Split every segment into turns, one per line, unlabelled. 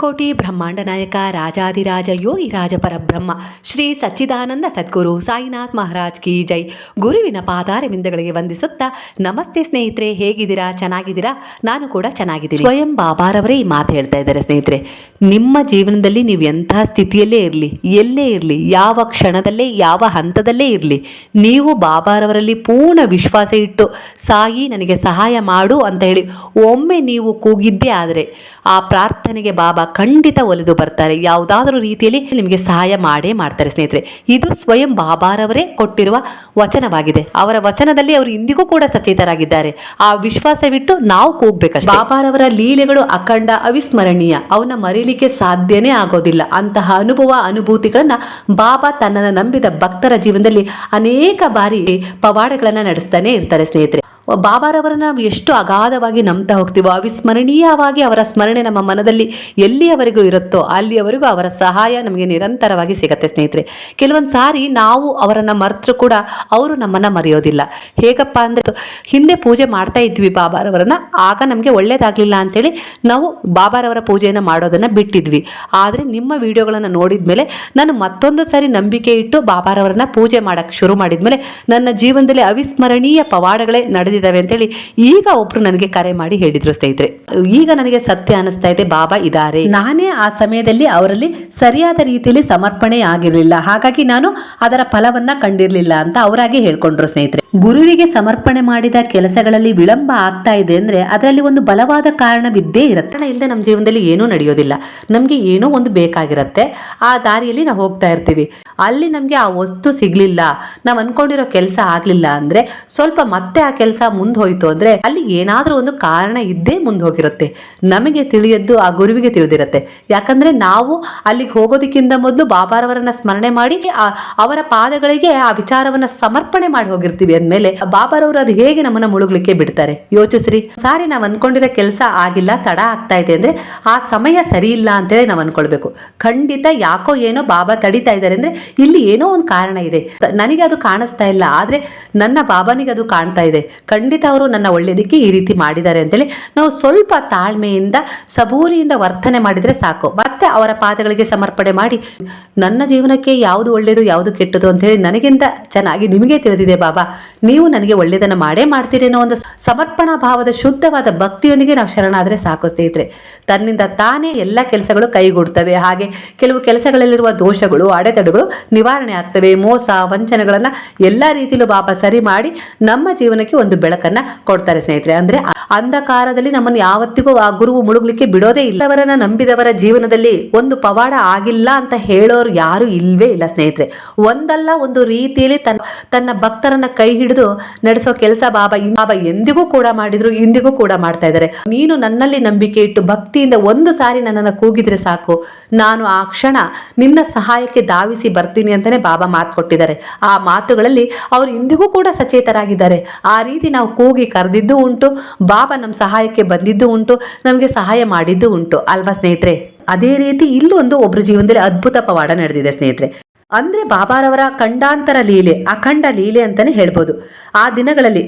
ಅಖಂಡಕೋಟಿ ಬ್ರಹ್ಮಾಂಡ ನಾಯಕ ರಾಜಾದಿರಾಜ ಯೋಗಿ ರಾಜ ಪರಬ್ರಹ್ಮ ಶ್ರೀ ಸಚ್ಚಿದಾನಂದ ಸದ್ಗುರು ಸಾಯಿನಾಥ್ ಮಹಾರಾಜ್ ಕಿ ಜೈ. ಗುರುವಿನ ಪಾದಾರವಿಂದಗಳಿಗೆ ವಂದಿಸುತ್ತಾ, ನಮಸ್ತೆ ಸ್ನೇಹಿತರೆ, ಹೇಗಿದ್ದೀರಾ? ಚೆನ್ನಾಗಿದ್ದೀರಾ? ನಾನು ಕೂಡ ಚೆನ್ನಾಗಿದ್ದೀನಿ. ಸ್ವಯಂ ಬಾಬಾರವರೇ ಈ ಮಾತು ಹೇಳ್ತಾ ಇದ್ದಾರೆ ಸ್ನೇಹಿತರೆ. ನಿಮ್ಮ ಜೀವನದಲ್ಲಿ ನೀವು ಎಂತಹ ಸ್ಥಿತಿಯಲ್ಲೇ ಇರಲಿ, ಎಲ್ಲೇ ಇರಲಿ, ಯಾವ ಕ್ಷಣದಲ್ಲೇ, ಯಾವ ಹಂತದಲ್ಲೇ ಇರಲಿ, ನೀವು ಬಾಬಾರವರಲ್ಲಿ ಪೂರ್ಣ ವಿಶ್ವಾಸ ಇಟ್ಟು, ಸಾಯಿ ನನಗೆ ಸಹಾಯ ಮಾಡು ಅಂತ ಹೇಳಿ ಒಮ್ಮೆ ನೀವು ಕೂಗಿದ್ದೇ ಆದರೆ, ಆ ಪ್ರಾರ್ಥನೆಗೆ ಬಾಬಾ ಖಂಡಿತ ಒಲಿದು ಬರ್ತಾರೆ. ಯಾವುದಾದ್ರೂ ರೀತಿಯಲ್ಲಿ ನಿಮಗೆ ಸಹಾಯ ಮಾಡೇ ಮಾಡ್ತಾರೆ ಸ್ನೇಹಿತರೆ. ಇದು ಸ್ವಯಂ ಬಾಬಾರವರೇ ಕೊಟ್ಟಿರುವ ವಚನವಾಗಿದೆ. ಅವರ ವಚನದಲ್ಲಿ ಅವರು ಇಂದಿಗೂ ಕೂಡ ಸಚೇತರಾಗಿದ್ದಾರೆ. ಆ ವಿಶ್ವಾಸವಿಟ್ಟು ನಾವು ಕೂಗ್ಬೇಕಷ್ಟೇ. ಬಾಬಾರವರ ಲೀಲೆಗಳು ಅಖಂಡ ಅವಿಸ್ಮರಣೀಯ. ಅವನ್ನ ಮರೀಲಿಕ್ಕೆ ಸಾಧ್ಯನೇ ಆಗೋದಿಲ್ಲ. ಅಂತಹ ಅನುಭವ, ಅನುಭೂತಿಗಳನ್ನ ಬಾಬಾ ತನ್ನನ್ನು ನಂಬಿದ ಭಕ್ತರ ಜೀವನದಲ್ಲಿ ಅನೇಕ ಬಾರಿ ಪವಾಡಗಳನ್ನ ನಡೆಸ್ತಾನೆ ಇರ್ತಾರೆ ಸ್ನೇಹಿತರೆ. ಬಾಬಾರವರನ್ನ ನಾವು ಎಷ್ಟು ಅಗಾಧವಾಗಿ ನಂಬ್ತಾ ಹೋಗ್ತೀವೋ, ಅವಿಸ್ಮರಣೀಯವಾಗಿ ಅವರ ಸ್ಮರಣೆ ನಮ್ಮ ಮನದಲ್ಲಿ ಎಲ್ಲಿಯವರೆಗೂ ಇರುತ್ತೋ ಅಲ್ಲಿಯವರೆಗೂ ಅವರ ಸಹಾಯ ನಮಗೆ ನಿರಂತರವಾಗಿ ಸಿಗತ್ತೆ ಸ್ನೇಹಿತರೆ. ಕೆಲವೊಂದು ಸಾರಿ ನಾವು ಅವರನ್ನು ಮರೆತರೂ ಕೂಡ ಅವರು ನಮ್ಮನ್ನು ಮರೆಯೋದಿಲ್ಲ. ಹೇಗಪ್ಪ ಅಂದರೆ ಹಿಂದೆ ಪೂಜೆ ಮಾಡ್ತಾ ಇದ್ವಿ ಬಾಬಾರವರನ್ನು, ಆಗ ನಮಗೆ ಒಳ್ಳೇದಾಗಲಿಲ್ಲ ಅಂತೇಳಿ ನಾವು ಬಾಬಾರವರ ಪೂಜೆಯನ್ನು ಮಾಡೋದನ್ನು ಬಿಟ್ಟಿದ್ವಿ. ಆದರೆ ನಿಮ್ಮ ವಿಡಿಯೋಗಳನ್ನು ನೋಡಿದ ಮೇಲೆ ನಾನು ಮತ್ತೊಂದು ಸಾರಿ ನಂಬಿಕೆ ಇಟ್ಟು ಬಾಬಾರವರನ್ನು ಪೂಜೆ ಮಾಡೋಕ್ಕೆ ಶುರು ಮಾಡಿದ ಮೇಲೆ ನನ್ನ ಜೀವನದಲ್ಲಿ ಅವಿಸ್ಮರಣೀಯ ಪವಾಡಗಳೇ ನಡೆದಿದ್ದಾವೆ ಅಂತೇಳಿ ಈಗ ಒಬ್ರು ನನಗೆ ಕರೆ ಮಾಡಿ ಹೇಳಿದ್ರು ಸ್ನೇಹಿತರೆ. ಈಗ ನನಗೆ ಸತ್ಯ ಅನಿಸ್ತಾ ಇದೆ, ಬಾಬಾ ಇದಾರೆ. ನಾನೇ ಆ ಸಮಯದಲ್ಲಿ ಅವರಲ್ಲಿ ಸರಿಯಾದ ರೀತಿಯಲ್ಲಿ ಸಮರ್ಪಣೆ ಆಗಿರಲಿಲ್ಲ ಹಾಗಾಗಿ ನಾನು ಅದರ ಫಲವನ್ನ ಕಂಡಿರಲಿಲ್ಲ ಅಂತ ಅವರಾಗಿ ಹೇಳ್ಕೊಂಡ್ರು ಸ್ನೇಹಿತರೆ. ಗುರುವಿಗೆ ಸಮರ್ಪಣೆ ಮಾಡಿದ ಕೆಲಸಗಳಲ್ಲಿ ವಿಳಂಬ ಆಗ್ತಾ ಇದೆ ಅಂದ್ರೆ ಅದರಲ್ಲಿ ಒಂದು ಬಲವಾದ ಕಾರಣವಿದ್ದೇ ಇರುತ್ತೆ. ಇಲ್ಲದೆ ನಮ್ಮ ಜೀವನದಲ್ಲಿ ಏನೂ ನಡೆಯೋದಿಲ್ಲ. ನಮಗೆ ಏನೋ ಒಂದು ಬೇಕಾಗಿರುತ್ತೆ. ಆ ದಾರಿಯಲ್ಲಿ ನಾವು ಹೋಗ್ತಾ ಇರ್ತೀವಿ. ಅಲ್ಲಿ ನಮಗೆ ಆ ವಸ್ತು ಸಿಗ್ಲಿಲ್ಲ. ನಾವು ಅನ್ಕೊಂಡಿರೋ ಕೆಲಸ ಆಗ್ಲಿಲ್ಲ ಅಂದ್ರೆ ಸ್ವಲ್ಪ ಮತ್ತೆ ಆ ಕೆಲಸ ಮುಂದೆ ಹೋಯ್ತು ಅಂದ್ರೆ ಅಲ್ಲಿ ಏನಾದ್ರೂ ಒಂದು ಕಾರಣ ಇದ್ದೇ ಮುಂದೆ ಹೋಗಿರುತ್ತೆ. ನಮಗೆ ತಿಳಿಯದ್ದು ಆ ಗುರುವಿಗೆ ತಿಳಿದಿರುತ್ತೆ. ಯಾಕಂದ್ರೆ ನಾವು ಅಲ್ಲಿಗೆ ಹೋಗೋದಕ್ಕಿಂತ ಮೊದಲು ಬಾಬಾರವರನ್ನ ಸ್ಮರಣೆ ಮಾಡಿ ಅವರ ಪಾದಗಳಿಗೆ ಆ ವಿಚಾರವನ್ನ ಸಮರ್ಪಣೆ ಮಾಡಿ ಹೋಗಿರ್ತೀವಿ. ಅಂದ್ಮೇಲೆ ಬಾಬಾರವರು ಅದು ಹೇಗೆ ನಮ್ಮನ್ನ ಮುಳುಗ್ಲಿಕ್ಕೆ ಬಿಡ್ತಾರೆ? ಯೋಚಿಸ್ರಿ. ಸಾರಿ, ನಾವ್ ಅನ್ಕೊಂಡಿರೋ ಕೆಲಸ ಆಗಿಲ್ಲ, ತಡ ಆಗ್ತಾ ಇದೆ ಅಂದ್ರೆ ಆ ಸಮಯ ಸರಿ ಇಲ್ಲ ಅಂತೇಳಿ ನಾವು ಅನ್ಕೊಳ್ಬೇಕು. ಖಂಡಿತ ಯಾಕೋ ಏನೋ ಬಾಬಾ ತಡಿತಾ ಇದ್ದಾರೆ ಅಂದ್ರೆ ಇಲ್ಲಿ ಏನೋ ಒಂದು ಕಾರಣ ಇದೆ. ನನಗೆ ಅದು ಕಾಣಿಸ್ತಾ ಇಲ್ಲ, ಆದ್ರೆ ನನ್ನ ಬಾಬಾನಿಗೆ ಅದು ಕಾಣ್ತಾ ಇದೆ. ಖಂಡಿತ ಅವರು ನನ್ನ ಒಳ್ಳೇದಕ್ಕೆ ಈ ರೀತಿ ಮಾಡಿದ್ದಾರೆ ಅಂತೇಳಿ ನಾವು ಸ್ವಲ್ಪ ತಾಳ್ಮೆಯಿಂದ, ಸಬೂರಿಯಿಂದ ವರ್ತನೆ ಮಾಡಿದ್ರೆ ಸಾಕು. ಮತ್ತೆ ಅವರ ಪಾದಗಳಿಗೆ ಸಮರ್ಪಣೆ ಮಾಡಿ, ನನ್ನ ಜೀವನಕ್ಕೆ ಯಾವುದು ಒಳ್ಳೆಯದು ಯಾವುದು ಕೆಟ್ಟದು ಅಂತ ಹೇಳಿ ನನಗಿಂತ ಚೆನ್ನಾಗಿ ನಿಮಗೆ ತಿಳಿದಿದೆ ಬಾಬಾ. ನೀವು ನನಗೆ ಒಳ್ಳೆಯದನ್ನು ಮಾಡೇ ಮಾಡ್ತೀರಿ ಅನ್ನೋ ಒಂದು ಸಮರ್ಪಣಾ ಭಾವದ ಶುದ್ಧವಾದ ಭಕ್ತಿಯೊಂದಿಗೆ ನಾವು ಶರಣಾದರೆ ಸಾಕು ಸ್ನೇಹಿತರೆ. ತನ್ನಿಂದ ತಾನೇ ಎಲ್ಲ ಕೆಲಸಗಳು ಕೈಗೂಡ್ತವೆ. ಹಾಗೆ ಕೆಲವು ಕೆಲಸಗಳಲ್ಲಿರುವ ದೋಷಗಳು, ಅಡೆತಡೆಗಳು ನಿವಾರಣೆ ಆಗ್ತವೆ. ಮೋಸ, ವಂಚನೆಗಳನ್ನ ಎಲ್ಲ ರೀತಿಯಲ್ಲೂ ಬಾಬಾ ಸರಿ ಮಾಡಿ ನಮ್ಮ ಜೀವನಕ್ಕೆ ಒಂದು ಬೆಳಕನ್ನ ಕೊಡ್ತಾರೆ ಸ್ನೇಹಿತರೆ. ಅಂದ್ರೆ ಅಂಧಕಾರದಲ್ಲಿ ನಮ್ಮನ್ನು ಯಾವತ್ತಿಗೂ ಆ ಗುರುವು ಮುಳುಗಲಿಕ್ಕೆ ಬಿಡೋದೇ ಇಲ್ಲ. ಅವರನ್ನ ನಂಬಿದವರ ಜೀವನದಲ್ಲಿ ಒಂದು ಪವಾಡ ಆಗಿಲ್ಲ ಅಂತ ಹೇಳೋರು ಯಾರು ಇಲ್ವೇ ಇಲ್ಲ ಸ್ನೇಹಿತರೆ. ಒಂದಲ್ಲ ಒಂದು ರೀತಿಯಲ್ಲಿ ತನ್ನ ತನ್ನ ಭಕ್ತರನ್ನ ಕೈ ಹಿಡಿದು ನಡೆಸೋ ಕೆಲಸ ಬಾಬಾ ಬಾಬಾ ಎಂದಿಗೂ ಕೂಡ ಮಾಡಿದ್ರು, ಇಂದಿಗೂ ಕೂಡ ಮಾಡ್ತಾ ಇದ್ದಾರೆ. ನೀನು ನನ್ನಲ್ಲಿ ನಂಬಿಕೆ ಇಟ್ಟು ಭಕ್ತಿಯಿಂದ ಒಂದು ಸಾರಿ ನನ್ನನ್ನು ಕೂಗಿದ್ರೆ ಸಾಕು. ನಾನು ಆ ಕ್ಷಣ ನಿನ್ನ ಸಹಾಯಕ್ಕೆ ಧಾವಿಸಿ ಬರ್ತೀನಿ ಅಂತಾನೆ ಬಾಬಾ ಮಾತು ಕೊಟ್ಟಿದ್ದಾರೆ. ಆ ಮಾತುಗಳಲ್ಲಿ ಅವರು ಇಂದಿಗೂ ಕೂಡ ಸಚೇತರಾಗಿದ್ದಾರೆ. ಆ ರೀತಿ ನಾವು ಕೂಗಿ ಕರೆದಿದ್ದು ಉಂಟು, ಬಾಬಾ ನಮ್ಮ ಸಹಾಯಕ್ಕೆ ಬಂದಿದ್ದು ಉಂಟು, ನಮಗೆ ಸಹಾಯ ಮಾಡಿದ್ದು ಉಂಟು. ಅಲ್ವಾ ಸ್ನೇಹಿತರೆ? ಅದೇ ರೀತಿ ಇಲ್ಲೊಂದು ಒಬ್ಬರು ಜೀವನದಲ್ಲಿ ಅದ್ಭುತ ಪವಾಡ ನಡೆದಿದೆ ಸ್ನೇಹಿತರೆ. ಅಂದ್ರೆ ಬಾಬಾರವರ ಖಂಡಾಂತರ ಲೀಲೆ, ಅಖಂಡ ಲೀಲೆ ಅಂತಾನೆ ಹೇಳ್ಬೋದು. ಆ ದಿನಗಳಲ್ಲಿ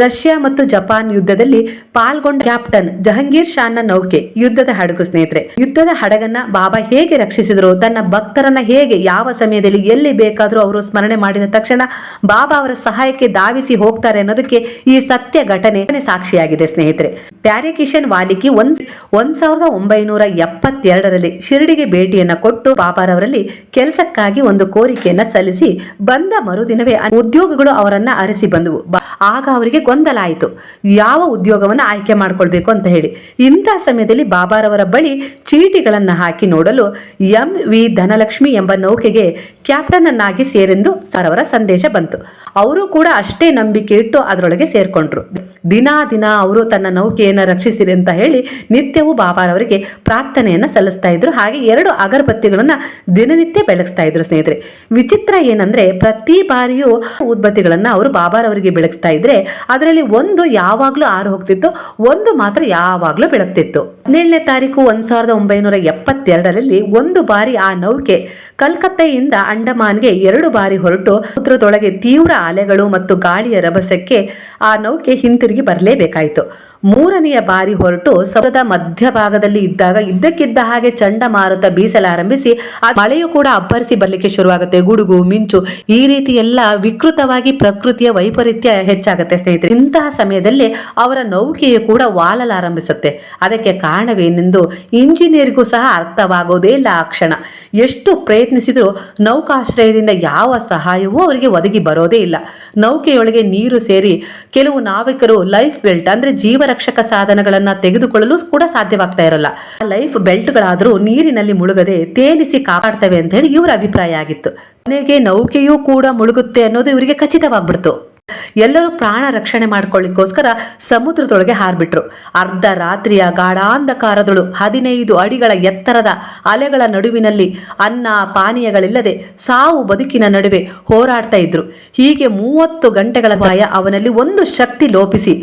ರಷ್ಯಾ ಮತ್ತು ಜಪಾನ್ ಯುದ್ಧದಲ್ಲಿ ಪಾಲ್ಗೊಂಡ ಕ್ಯಾಪ್ಟನ್ ಜಹಂಗೀರ್ ಶಾನ್ನ ನೌಕೆ ಯುದ್ಧದ ಹಡಗು ಸ್ನೇಹಿತರೆ. ಯುದ್ಧದ ಹಡಗನ್ನ ಬಾಬಾ ಹೇಗೆ ರಕ್ಷಿಸಿದ್ರು, ತನ್ನ ಭಕ್ತರನ್ನ ಹೇಗೆ, ಯಾವ ಸಮಯದಲ್ಲಿ ಎಲ್ಲಿ ಬೇಕಾದರೂ ಅವರು ಸ್ಮರಣೆ ಮಾಡಿದ ತಕ್ಷಣ ಬಾಬಾ ಅವರ ಸಹಾಯಕ್ಕೆ ಧಾವಿಸಿ ಹೋಗ್ತಾರೆ ಅನ್ನೋದಕ್ಕೆ ಈ ಸತ್ಯ ಘಟನೆ ಸಾಕ್ಷಿಯಾಗಿದೆ ಸ್ನೇಹಿತರೆ. ಪ್ಯಾರಿ ಕಿಶನ್ ವಾಲಿಕಿ ಒಂದ್ ಒಂದ್ ಸಾವಿರದ ಒಂಬೈನೂರ ಎಪ್ಪತ್ತೆರಡರಲ್ಲಿ ಶಿರಡಿಗೆ ಭೇಟಿಯನ್ನ ಕೊಟ್ಟು ಬಾಬಾರವರಲ್ಲಿ ಕೆಲಸಕ್ಕಾಗಿ ಒಂದು ಕೋರಿಕೆಯನ್ನ ಸಲ್ಲಿಸಿ ಬಂದ ಮರುದಿನವೇ ಉದ್ಯೋಗಗಳು ಅವರನ್ನ ಅರಸಿ ಬಂದವು. ಆಗ ಅವರಿಗೆ ಗೊಂದಲ ಆಯಿತು ಯಾವ ಉದ್ಯೋಗವನ್ನ ಆಯ್ಕೆ ಮಾಡ್ಕೊಳ್ಬೇಕು ಅಂತ ಹೇಳಿ. ಇಂಥ ಸಮಯದಲ್ಲಿ ಬಾಬಾರವರ ಬಳಿ ಚೀಟಿಗಳನ್ನು ಹಾಕಿ ನೋಡಲು ಎಂ ವಿ ಧನಲಕ್ಷ್ಮಿ ಎಂಬ ನೌಕೆಗೆ ಕ್ಯಾಪ್ಟನ್ ಅನ್ನಾಗಿ ಸೇರೆಂದು ಸರವರ ಸಂದೇಶ ಬಂತು. ಅವರು ಕೂಡ ಅಷ್ಟೇ ನಂಬಿಕೆ ಇಟ್ಟು ಅದರೊಳಗೆ ಸೇರ್ಕೊಂಡ್ರು. ದಿನಾ ದಿನ ಅವರು ತನ್ನ ನೌಕೆಯನ್ನು ರಕ್ಷಿಸಿರಿ ಅಂತ ಹೇಳಿ ನಿತ್ಯವೂ ಬಾಬಾರವರಿಗೆ ಪ್ರಾರ್ಥನೆಯನ್ನ ಸಲ್ಲಿಸ್ತಾ ಇದ್ರು. ಹಾಗೆ ಎರಡು ಅಗರಬತ್ತಿಗಳನ್ನು ದಿನನಿತ್ಯ ಬೆಳಗಿಸ್ತಾ ಇದ್ರು ಸ್ನೇಹಿತರೆ. ವಿಚಿತ್ರ ಏನಂದ್ರೆ ಪ್ರತಿ ಬಾರಿಯೂ ಉದ್ಬತ್ತಿಗಳನ್ನ ಅವರು ಬಾಬಾರವರಿಗೆ ಬೆಳಗ್ತಾ ಇದ್ರೆ ಅದರಲ್ಲಿ ಒಂದು ಯಾವಾಗ್ಲೂ ಆರು ಹೋಗ್ತಿತ್ತು, ಒಂದು ಮಾತ್ರ ಯಾವಾಗ್ಲೂ ಬೆಳಗ್ತಿತ್ತು. ಹದಿನೇಳನೇ ತಾರೀಕು ಒಂದ್ ಸಾವಿರದ ಒಂಬೈನೂರ ಎಪ್ಪತ್ತೆರಡರಲ್ಲಿ ಒಂದು ಬಾರಿ ಆ ನೌಕೆ ಕಲ್ಕತ್ತೆಯಿಂದ ಅಂಡಮಾನ್ಗೆ ಎರಡು ಬಾರಿ ಹೊರಟು ಸಮುದ್ರದೊಳಗೆ ತೀವ್ರ ಅಲೆಗಳು ಮತ್ತು ಗಾಳಿಯ ರಭಸಕ್ಕೆ ಆ ನೌಕೆ ಹಿಂತಿರುಗಿ ಬರಲೇಬೇಕಾಯಿತು. ಮೂರನೆಯ ಬಾರಿ ಹೊರಟು ಸಮುದ್ರದ ಮಧ್ಯಭಾಗದಲ್ಲಿ ಇದ್ದಾಗ ಇದ್ದಕ್ಕಿದ್ದ ಹಾಗೆ ಚಂಡಮಾರುತ ಬೀಸಲಾರಂಭಿಸಿ ಆ ಮಳೆಯು ಕೂಡ ಅಬ್ಬರಿಸಿ ಬರಲಿಕ್ಕೆ ಶುರುವಾಗುತ್ತೆ. ಗುಡುಗು, ಮಿಂಚು, ಈ ರೀತಿ ಎಲ್ಲ ವಿಕೃತವಾಗಿ ಪ್ರಕೃತಿಯ ವೈಪರೀತ್ಯ ಹೆಚ್ಚಾಗುತ್ತೆ ಸ್ನೇಹಿತರೆ. ಇಂತಹ ಸಮಯದಲ್ಲಿ ಅವರ ನೌಕೆಯು ಕೂಡ ವಾಲಲಾರಂಭಿಸುತ್ತೆ ಅದಕ್ಕೆ ಕಾರಣವೇನೆಂದು ಇಂಜಿನಿಯರ್ಗೂ ಸಹ ಅರ್ಥವಾಗೋದೇ ಇಲ್ಲ ಆ ಕ್ಷಣ. ಎಷ್ಟು ಪ್ರಯತ್ನಿಸಿದರೂ ನೌಕಾಶ್ರಯದಿಂದ ಯಾವ ಸಹಾಯವೂ ಅವರಿಗೆ ಒದಗಿ ಬರೋದೇ ಇಲ್ಲ. ನೌಕೆಯೊಳಗೆ ನೀರು ಸೇರಿ ಕೆಲವು ನಾವಿಕರು ಲೈಫ್ ಬೆಲ್ಟ್ ಅಂದ್ರೆ ಜೀವ ರಕ್ಷಕ ಸಾಧನಗಳನ್ನ ತೆಗೆದುಕೊಳ್ಳಲು ಕೂಡ ಸಾಧ್ಯವಾಗ್ತಾ ಇರಲ್ಲ. ಲೈಫ್ ಬೆಲ್ಟ್ಗಳಾದರೂ ನೀರಿನಲ್ಲಿ ಮುಳುಗದೆ ತೇಲಿಸಿ ಕಾಪಾಡ್ತವೆ ಅಂತ ಹೇಳಿ ಇವರ ಅಭಿಪ್ರಾಯ ಆಗಿತ್ತು. ಕೊನೆಗೆ ನೌಕೆಯೂ ಕೂಡ ಮುಳುಗುತ್ತೆ ಅನ್ನೋದು ಇವರಿಗೆ ಖಚಿತವಾಗ್ಬಿಡ್ತು. ಎಲ್ಲರೂ ಪ್ರಾಣ ರಕ್ಷಣೆ ಮಾಡ್ಕೊಳ್ಳಿಕ್ಕೋಸ್ಕರ ಸಮುದ್ರದೊಳಗೆ ಹಾರ್ಬಿಟ್ರು. ಅರ್ಧ ರಾತ್ರಿಯ ಗಾಢಾಂಧಕಾರದಳು ಹದಿನೈದು ಅಡಿಗಳ ಎತ್ತರದ ಅಲೆಗಳ ನಡುವಿನಲ್ಲಿ ಅನ್ನ ಪಾನೀಯಗಳಿಲ್ಲದೆ ಸಾವು ಬದುಕಿನ ನಡುವೆ ಹೋರಾಡ್ತಾ ಇದ್ರು. ಹೀಗೆ ಮೂವತ್ತು ಗಂಟೆಗಳ ಭಯ ಅವನಲ್ಲಿ ಒಂದು ಶಕ್ತಿ ಲೋಪಿಸಿ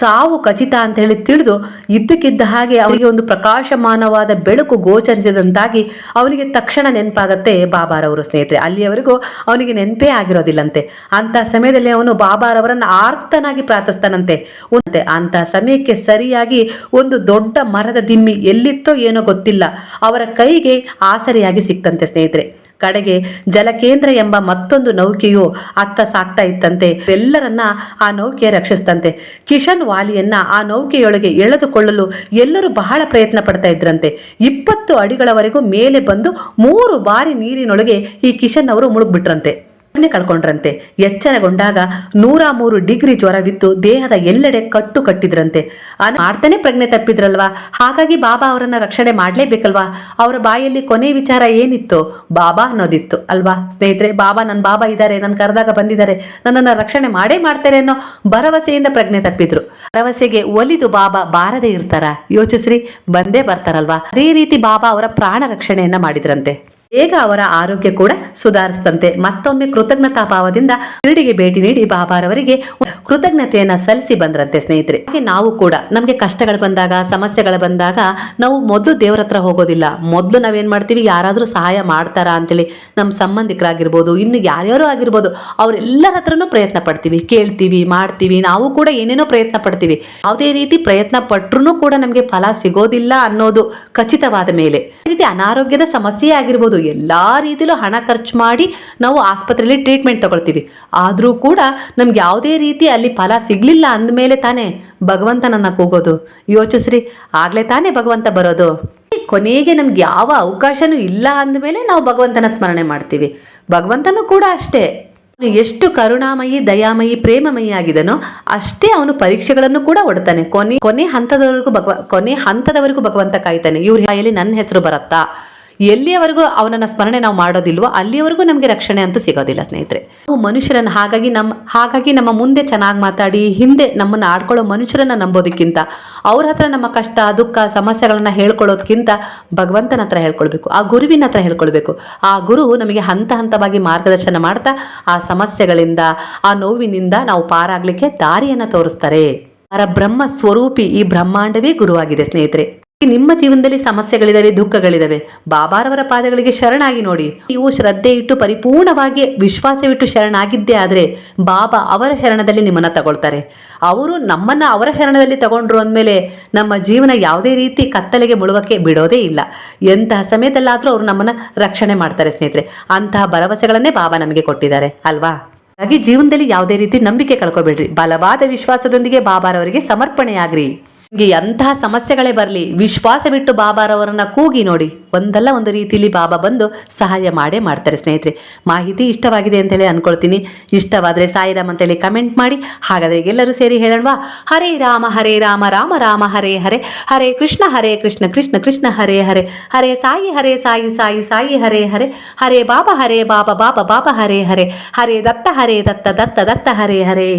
ಸಾವು ಖಚಿತ ಅಂತ ಹೇಳಿ ತಿಳಿದು ಇದ್ದಕ್ಕಿದ್ದ ಹಾಗೆ ಅವರಿಗೆ ಒಂದು ಪ್ರಕಾಶಮಾನವಾದ ಬೆಳಕು ಗೋಚರಿಸಿದಂತಾಗಿ ಅವನಿಗೆ ತಕ್ಷಣ ನೆನಪಾಗತ್ತೆ ಬಾಬಾರವರು ಸ್ನೇಹಿತರೆ. ಅಲ್ಲಿಯವರೆಗೂ ಅವನಿಗೆ ನೆನಪೇ ಆಗಿರೋದಿಲ್ಲಂತೆ. ಅಂತ ಸಮಯದಲ್ಲಿ ಅವನು ಬಾಬಾರವರನ್ನ ಆರ್ತನಾಗಿ ಪ್ರಾರ್ಥಿಸ್ತಾನಂತೆ. ಉಂತೆ ಅಂತ ಸಮಯಕ್ಕೆ ಸರಿಯಾಗಿ ಒಂದು ದೊಡ್ಡ ಮರದ ದಿಮ್ಮಿ ಎಲ್ಲಿತ್ತೋ ಏನೋ ಗೊತ್ತಿಲ್ಲ. ಅವರ ಕೈಗೆ ಆಸರೆಯಾಗಿ ಸಿಕ್ತಂತೆ ಸ್ನೇಹಿತರೆ. ಕಡೆಗೆ ಜಲಕೇಂದ್ರ ಎಂಬ ಮತ್ತೊಂದು ನೌಕೆಯು ಅತ್ತ ಸಾಕ್ತಾ ಇತ್ತಂತೆ. ಎಲ್ಲರನ್ನ ಆ ನೌಕೆ ರಕ್ಷಿಸ್ತಂತೆ ಕಿಶನ್ ವಾಲಿಯನ್ನ ಆ ನೌಕೆಯೊಳಗೆ ಎಳೆದುಕೊಳ್ಳಲು ಎಲ್ಲರೂ ಬಹಳ ಪ್ರಯತ್ನ ಪಡ್ತಾ ಇದ್ರಂತೆ. ಇಪ್ಪತ್ತು ಅಡಿಗಳವರೆಗೂ ಮೇಲೆ ಬಂದು ಮೂರು ಬಾರಿ ನೀರಿನೊಳಗೆ ಈ ಕಿಶನ್ ಅವರು ಮುಳುಗ್ಬಿಟ್ರಂತೆ. ಕಳ್ಕೊಂಡ್ರಂತೆ. ಎಚ್ಚರಗೊಂಡಾಗ ನೂರ ಮೂರು ಡಿಗ್ರಿ ಜ್ವರವಿದ್ದು ದೇಹದ ಎಲ್ಲೆಡೆ ಕಟ್ಟು ಕಟ್ಟಿದ್ರಂತೆ. ಮಾಡ್ತಾನೆ ಪ್ರಜ್ಞೆ ತಪ್ಪಿದ್ರಲ್ವಾ? ಹಾಗಾಗಿ ಬಾಬಾ ಅವರನ್ನ ರಕ್ಷಣೆ ಮಾಡ್ಲೇಬೇಕಲ್ವಾ? ಅವರ ಬಾಯಲ್ಲಿ ಕೊನೆ ವಿಚಾರ ಏನಿತ್ತು? ಬಾಬಾ ಅನ್ನೋದಿತ್ತು, ಅಲ್ವಾ? ಸ್ನೇಹಿತರೆ, ಬಾಬಾ ನನ್ನ ಬಾಬಾ ಇದ್ದಾರೆ ನನ್ನ ಕರೆದಾಗ ಬಂದಿದ್ದಾರೆ. ನನ್ನನ್ನು ರಕ್ಷಣೆ ಮಾಡೇ ಮಾಡ್ತಾರೆ ಅನ್ನೋ ಭರವಸೆಯಿಂದ ಪ್ರಜ್ಞೆ ತಪ್ಪಿದ್ರು. ಭರವಸೆಗೆ ಒಲಿದು ಬಾಬಾ ಬಾರದೇ ಇರ್ತಾರ? ಯೋಚಿಸ್ರಿ, ಬಂದೇ ಬರ್ತಾರಲ್ವಾ? ಅದೇ ರೀತಿ ಬಾಬಾ ಅವರ ಪ್ರಾಣ ರಕ್ಷಣೆಯನ್ನ ಮಾಡಿದ್ರಂತೆ. ಬೇಗ ಅವರ ಆರೋಗ್ಯ ಕೂಡ ಸುಧಾರಿಸ್ತಂತೆ ಮತ್ತೊಮ್ಮೆ ಕೃತಜ್ಞತಾ ಭಾವದಿಂದ ಶಿರಡಿಗೆ ಭೇಟಿ ನೀಡಿ ಬಾಬಾರವರಿಗೆ ಕೃತಜ್ಞತೆಯನ್ನ ಸಲ್ಲಿಸಿ ಬಂದ್ರಂತೆ ಸ್ನೇಹಿತರೆ. ಹಾಗೆ ನಾವು ಕೂಡ ನಮಗೆ ಕಷ್ಟಗಳು ಬಂದಾಗ, ಸಮಸ್ಯೆಗಳು ಬಂದಾಗ ನಾವು ಮೊದಲು ದೇವರ ಹತ್ರ ಹೋಗೋದಿಲ್ಲ. ಮೊದಲು ನಾವೇನ್ ಮಾಡ್ತೀವಿ? ಯಾರಾದರೂ ಸಹಾಯ ಮಾಡ್ತಾರಾ ಅಂತೇಳಿ ನಮ್ಮ ಸಂಬಂಧಿಕರಾಗಿರ್ಬೋದು, ಇನ್ನು ಯಾರ್ಯಾರು ಆಗಿರ್ಬೋದು, ಅವರೆಲ್ಲರ ಹತ್ರನು ಪ್ರಯತ್ನ ಪಡ್ತೀವಿ. ಕೇಳ್ತೀವಿ, ಮಾಡ್ತೀವಿ, ನಾವು ಕೂಡ ಏನೇನೋ ಪ್ರಯತ್ನ ಪಡ್ತೀವಿ. ಯಾವುದೇ ರೀತಿ ಪ್ರಯತ್ನ ಪಟ್ಟರು ಕೂಡ ನಮಗೆ ಫಲ ಸಿಗೋದಿಲ್ಲ ಅನ್ನೋದು ಖಚಿತವಾದ ಮೇಲೆ. ಈ ರೀತಿ ಅನಾರೋಗ್ಯದ ಸಮಸ್ಯೆ ಆಗಿರ್ಬೋದು ಎಲ್ಲಾ ರೀತಿಲೂ ಹಣ ಖರ್ಚು ಮಾಡಿ ನಾವು ಆಸ್ಪತ್ರೆಯಲ್ಲಿ ಟ್ರೀಟ್ಮೆಂಟ್ ತಗೊಳ್ತೀವಿ. ಆದರೂ ಕೂಡ ನಮ್ಗೆ ಯಾವುದೇ ರೀತಿ ಅಲ್ಲಿ ಫಲ ಸಿಗ್ಲಿಲ್ಲ ಅಂದಮೇಲೆ ತಾನೇ ಭಗವಂತನನ್ನ ಕೂಗೋದು. ಯೋಚಿಸ್ರಿ, ಆಗಲೇ ತಾನೇ ಭಗವಂತ ಬರೋದು. ಕೊನೆಗೆ ನಮ್ಗೆ ಯಾವ ಅವಕಾಶನೂ ಇಲ್ಲ ಅಂದಮೇಲೆ ನಾವು ಭಗವಂತನ ಸ್ಮರಣೆ ಮಾಡ್ತೀವಿ. ಭಗವಂತನೂ ಕೂಡ ಅಷ್ಟೇ. ಎಷ್ಟು ಕರುಣಾಮಯಿ, ದಯಾಮಯಿ, ಪ್ರೇಮಮಯಿ ಆಗಿದನೋ ಅಷ್ಟೇ ಅವನು ಪರೀಕ್ಷೆಗಳನ್ನು ಕೂಡ ಒಡ್ತಾನೆ. ಕೊನೆ ಕೊನೆ ಹಂತದವರೆಗೂ ಭಗವ, ಕೊನೆ ಹಂತದವರೆಗೂ ಭಗವಂತ ಕಾಯ್ತಾನೆ. ಇವ್ರ ಕೈಯಲ್ಲಿ ನನ್ನ ಹೆಸರು ಬರತ್ತಾ? ಎಲ್ಲಿಯವರೆಗೂ ಅವನನ್ನ ಸ್ಮರಣೆ ನಾವು ಮಾಡೋದಿಲ್ವೋ ಅಲ್ಲಿಯವರೆಗೂ ನಮಗೆ ರಕ್ಷಣೆ ಅಂತೂ ಸಿಗೋದಿಲ್ಲ, ಸ್ನೇಹಿತರೆ. ನಾವು ಮನುಷ್ಯರನ್ನು ಹಾಗಾಗಿ ನಮ್ಮ ಹಾಗಾಗಿ ನಮ್ಮ ಮುಂದೆ ಚೆನ್ನಾಗಿ ಮಾತಾಡಿ, ಹಿಂದೆ ನಮ್ಮನ್ನ ಆಡ್ಕೊಳ್ಳೋ ಮನುಷ್ಯರನ್ನ ನಂಬೋದಕ್ಕಿಂತ, ಅವ್ರ ಹತ್ರ ನಮ್ಮ ಕಷ್ಟ, ದುಃಖ, ಸಮಸ್ಯೆಗಳನ್ನ ಹೇಳ್ಕೊಳ್ಳೋದಕ್ಕಿಂತ ಭಗವಂತನ ಹತ್ರ ಹೇಳ್ಕೊಳ್ಬೇಕು, ಆ ಗುರುವಿನ ಹತ್ರ ಹೇಳ್ಕೊಳ್ಬೇಕು. ಆ ಗುರು ನಮಗೆ ಹಂತ ಹಂತವಾಗಿ ಮಾರ್ಗದರ್ಶನ ಮಾಡ್ತಾ, ಆ ಸಮಸ್ಯೆಗಳಿಂದ, ಆ ನೋವಿನಿಂದ ನಾವು ಪಾರಾಗ್ಲಿಕ್ಕೆ ದಾರಿಯನ್ನ ತೋರಿಸ್ತಾರೆ. ಬ್ರಹ್ಮ ಸ್ವರೂಪಿ ಈ ಬ್ರಹ್ಮಾಂಡವೇ ಗುರುವಾಗಿದೆ, ಸ್ನೇಹಿತರೆ. ನಿಮ್ಮ ಜೀವನದಲ್ಲಿ ಸಮಸ್ಯೆಗಳಿದಾವೆ, ದುಃಖಗಳಿದಾವೆ. ಬಾಬಾರವರ ಪಾದಗಳಿಗೆ ಶರಣಾಗಿ ನೋಡಿ. ನೀವು ಶ್ರದ್ಧೆ ಇಟ್ಟು ಪರಿಪೂರ್ಣವಾಗಿ ವಿಶ್ವಾಸವಿಟ್ಟು ಶರಣಾಗಿದ್ದೇ ಆದ್ರೆ ಬಾಬಾ ಅವರ ಶರಣದಲ್ಲಿ ನಿಮ್ಮನ್ನ ತಗೊಳ್ತಾರೆ. ಅವರು ನಮ್ಮನ್ನ ಅವರ ಶರಣದಲ್ಲಿ ತಗೊಂಡ್ರು ಅಂದಮೇಲೆ ನಮ್ಮ ಜೀವನ ಯಾವುದೇ ರೀತಿ ಕತ್ತಲೆಗೆ ಮುಳುಗಕ್ಕೆ ಬಿಡೋದೇ ಇಲ್ಲ. ಎಂತಹ ಸಮಯದಲ್ಲಾದರೂ ಅವರು ನಮ್ಮನ್ನ ರಕ್ಷಣೆ ಮಾಡ್ತಾರೆ ಸ್ನೇಹಿತರೆ. ಅಂತಹ ಭರವಸೆಗಳನ್ನೇ ಬಾಬಾ ನಮಗೆ ಕೊಟ್ಟಿದ್ದಾರೆ, ಅಲ್ವಾ? ಹಾಗಾಗಿ ಜೀವನದಲ್ಲಿ ಯಾವುದೇ ರೀತಿ ನಂಬಿಕೆ ಕಳ್ಕೊಬೇಡ್ರಿ. ಬಲವಾದ ವಿಶ್ವಾಸದೊಂದಿಗೆ ಬಾಬಾರವರಿಗೆ ಸಮರ್ಪಣೆಯಾಗ್ರಿ. ನಿಮಗೆ ಎಂತಹ ಸಮಸ್ಯೆಗಳೇ ಬರಲಿ ವಿಶ್ವಾಸ ಬಿಟ್ಟು ಬಾಬಾರವರನ್ನ ಕೂಗಿ ನೋಡಿ, ಒಂದಲ್ಲ ಒಂದು ರೀತಿಯಲ್ಲಿ ಬಾಬಾ ಬಂದು ಸಹಾಯ ಮಾಡೇ ಮಾಡ್ತಾರೆ ಸ್ನೇಹಿತರೆ. ಮಾಹಿತಿ ಇಷ್ಟವಾಗಿದೆ ಅಂತೇಳಿ ಅನ್ಕೊಳ್ತೀನಿ. ಇಷ್ಟವಾದರೆ ಸಾಯಿರಾಮ್ ಅಂತೇಳಿ ಕಮೆಂಟ್ ಮಾಡಿ. ಹಾಗಾದರೆ ಎಲ್ಲರೂ ಸೇರಿ ಹೇಳೋಣವಾ? ಹರೇ ರಾಮ ಹರೇ ರಾಮ ರಾಮ ರಾಮ, ಹರೇ ಹರೇ. ಹರೇ ಕೃಷ್ಣ ಹರೇ ಕೃಷ್ಣ ಕೃಷ್ಣ ಕೃಷ್ಣ, ಹರೇ ಹರೇ. ಹರೇ ಸಾಯಿ ಹರೇ ಸಾಯಿ ಸಾಯಿ ಸಾಯಿ, ಹರೇ ಹರೇ. ಹರೇ ಬಾಬಾ ಹರೇ ಬಾಬಾ ಬಾಬಾ ಬಾಬಾ, ಹರೇ ಹರೇ. ಹರೇ ದತ್ತ ಹರೇ ದತ್ತ ದತ್ತ ದತ್ತ, ಹರೇ ಹರೇ.